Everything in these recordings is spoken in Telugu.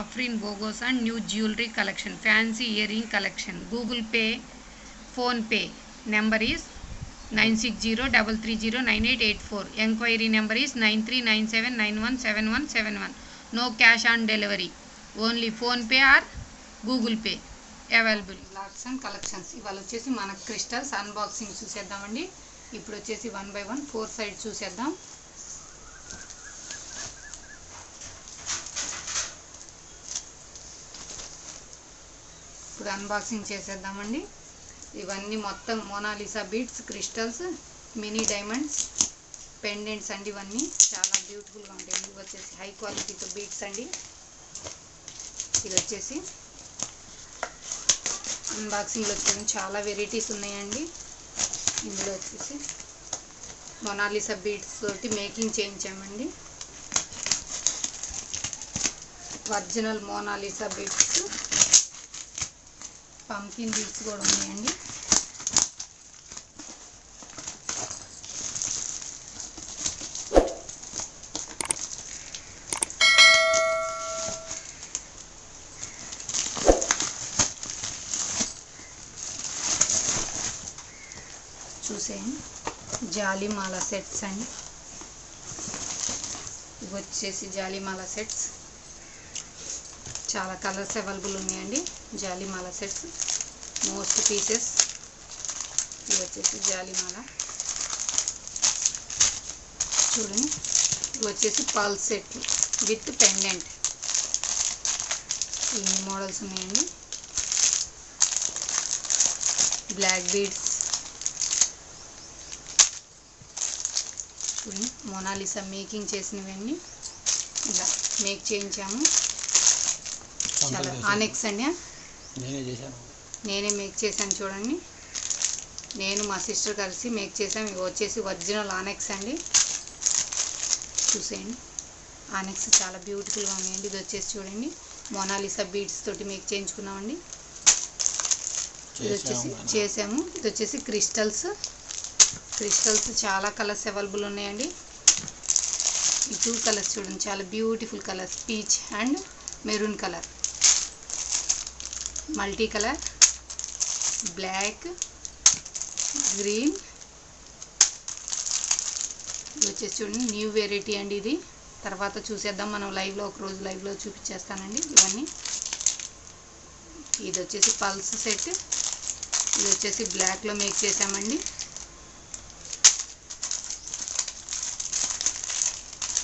Afrin బోగోస్ and new jewellery collection. Fancy earring collection. Google pay PhonePe number is nine six zero double three zero nine eight eight four. Enquiry number is nine three nine seven nine one seven one seven one. No cash on delivery. Only PhonePe or Google pay available. Blocks and collections. ఇవాళ వచ్చేసి మన క్రిస్టల్స్ అన్బాక్సింగ్ చూసేద్దామండి. ఇప్పుడు వచ్చేసి one by one four side చూసేద్దాం. ఇప్పుడు అన్బాక్సింగ్ చేసేద్దామండి. ఇవన్నీ మొత్తం Monalisa beads crystals mini diamonds pendants అండి ఇవన్నీ. చాలా బ్యూటిఫుల్గా ఉంటాయి. ఇవి వచ్చేసి హై క్వాలిటీతో బీడ్స్ అండి. ఇది వచ్చేసి అన్బాక్సింగ్లో వచ్చేసి చాలా వెరైటీస్ ఉన్నాయండి. ఇందులో వచ్చేసి మొనాలిసా బీడ్స్ తోటి making చేయించామండి. Original Monalisa beads pumpkin beads కూడా ఉన్నాయండి. చూసేయండి. జాలిమాల సెట్స్ అండి. ఇవి వచ్చేసి జాలిమాల సెట్స్. చాలా కలర్స్ అవైలబుల్ ఉన్నాయండి. జాలిమాల సెట్స్ మోస్ట్ పీసెస్ ఇది వచ్చేసి జాలిమాల. చూడండి. ఇవి వచ్చేసి పాల్ సెట్లు విత్ పెండెంట్ ఇన్ని మోడల్స్ ఉన్నాయండి. బ్లాక్ బీడ్స్ చూడండి. మొనాలిసా మేకింగ్ చేసినవన్నీ. ఇలా మేక్ చేయించాము. చాలా. ఆనెక్స్ అండి నేనే చేశాను. నేనే మేక్ చేశాను చూడండి. నేను మా సిస్టర్ కలిసి మేక్ చేసాం ఇవి వచ్చేసి ఒరిజినల్ ఆనెక్స్ అండి. చూసేయండి. ఆనెక్స్ చాలా బ్యూటిఫుల్గా ఉన్నాయండి. ఇది వచ్చేసి చూడండి. మొనాలిసా బీడ్స్ తోటి మేక్ చేయించుకున్నామండి. ఇది వచ్చేసి చేసాము ఇది వచ్చేసి క్రిస్టల్స్. క్రిస్టల్స్ చాలా కలర్స్ అవైలబుల్ ఉన్నాయండి. ఈ టూ కలర్స్ చూడండి. చాలా beautiful colours. Peach and maroon colour. Multi colour. Black green ఇది వచ్చేసి చూడండి న్యూ వెరైటీ అండి ఇది. తర్వాత చూసేద్దాం మనం లైవ్లో ఒక రోజు లైవ్లో చూపించేస్తానండి ఇవన్నీ. ఇది వచ్చేసి పల్స్ సెట్ ఇది వచ్చేసి బ్లాక్లో మేక్ చేసామండి.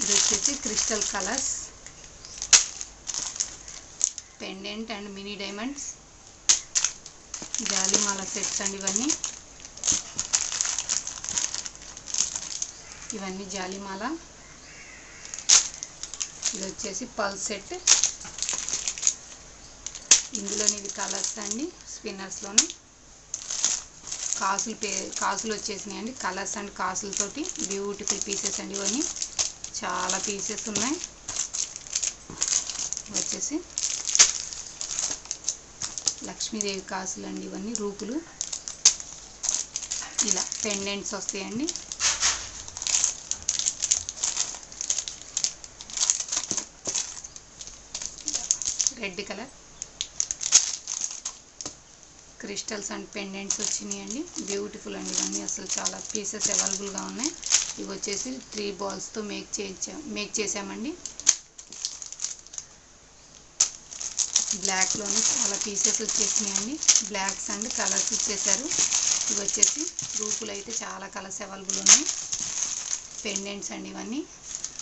ఇది వచ్చేసి crystal colours pendant and mini diamonds జాలిమాల sets అండి ఇవన్నీ. ఇవన్నీ జాలిమాల. ఇది వచ్చేసి పల్ సెట్ ఇందులోని ఇవి కలర్స్ అండి స్పిన్నర్స్లోని కాసులు పే కాసులు వచ్చేసినాయి అండి కలర్స్ అండ్ కాసులతోటి బ్యూటిఫుల్ పీసెస్ అండి ఇవన్నీ. చాలా పీసెస్ ఉన్నాయి. వచ్చేసి లక్ష్మీదేవి కాసులు అండి ఇవన్నీ రూపులు. ఇలా పెండెంట్స్ వస్తాయండి. Red colour. Crystals and pendants వచ్చినాయండి. బ్యూటిఫుల్ అండి ఇవన్నీ అసలు చాలా పీసెస్ అవైలబుల్గా ఉన్నాయి. ఇవి వచ్చేసి త్రీ బాల్స్తో మేక్ చేయించాం మేక్ చేసామండి. బ్లాక్లోనే చాలా పీసెస్ వచ్చేసినాయండి. బ్లాక్స్ అండ్ కలర్స్ ఇచ్చేసారు. ఇవి వచ్చేసి రూపులు అయితే చాలా కలర్స్ అవైలబుల్ ఉన్నాయి. పెండెంట్స్ అండి ఇవన్నీ.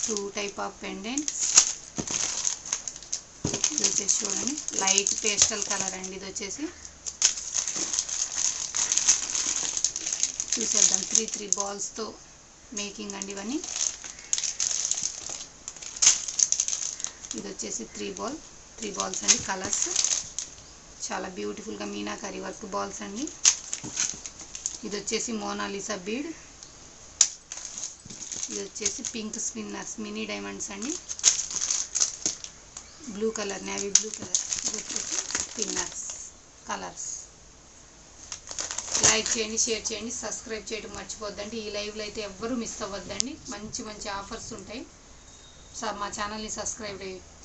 Two type of pendants. ఇది వచ్చేసి చూడండి. లైట్ పేస్టల్ కలర్ అండి ఇది వచ్చేసి. చూసేద్దాం. త్రీ త్రీ బాల్స్తో మేకింగ్ అండి ఇవన్నీ. ఇది వచ్చేసి త్రీ బాల్. త్రీ బాల్స్ అండి కలర్స్. చాలా బ్యూటిఫుల్గా మీనాకరీ వర్క్ బాల్స్ అండి. ఇది వచ్చేసి మోనాలిసా బీడ్. ఇది వచ్చేసి పింక్ స్పిన్నర్స్ మినీ డైమండ్స్ అండి. Blue colour navy blue colour. ఇది వచ్చేసి స్పిన్నర్స్ కలర్స్. లైక్ చేయండి షేర్ చేయండి సబ్స్క్రైబ్ చేయడం మర్చిపోద్దండి. ఈ లైవ్లో అయితే ఎవ్వరూ మిస్ అవ్వద్దండి. మంచి మంచి ఆఫర్స్ ఉంటాయి. సార్ మా ఛానల్ని సబ్స్క్రైబ్